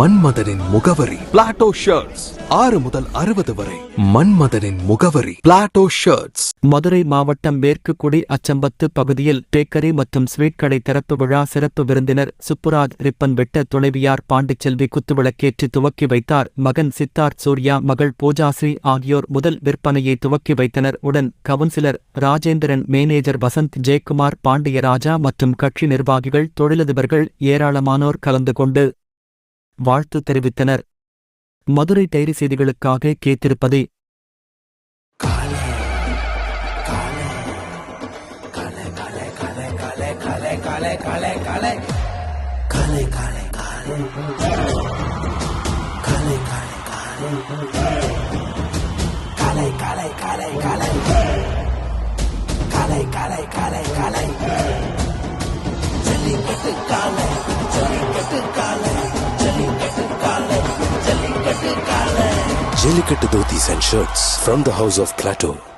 மன்மதனின் முகவரி. Plato shirts ஆறு முதல் அறுபது வரை. மன்மதனின் முகவரி. பிளாட்டோ ஷர்ட்ஸ் மதுரை மாவட்டம் மேற்கு குடி அச்சம்பத்து பகுதியில் பேக்கரி மற்றும் ஸ்வீட் கடை திறப்பு விழா சிறப்பு விருந்தினர் சுப்புராஜ் ரிப்பன் வெட்ட துணைவியார் பாண்டிச்செல்வி குத்துவிளக்கேற்றி துவக்கி வைத்தார். மகன் சித்தார்த் சூர்யா மகள் பூஜாஸ்ரீ ஆகியோர் முதல் விற்பனையை துவக்கி வைத்தனர். உடன் கவுன்சிலர் ராஜேந்திரன் மேனேஜர் வசந்த் ஜெயக்குமார் பாண்டியராஜா மற்றும் கட்சி நிர்வாகிகள் தொழிலதிபர்கள் ஏராளமானோர் கலந்து கொண்டு வாழ்த்து தெரிவித்தனர் மதுரை டைரி செய்திகளுக்காக கேத்திருப்பதே காலை காலை காலை காலை காலை காலை காலை காலை காலை காலை காலை காலை Jellicate Dhotis and shirts from the house of Plateau.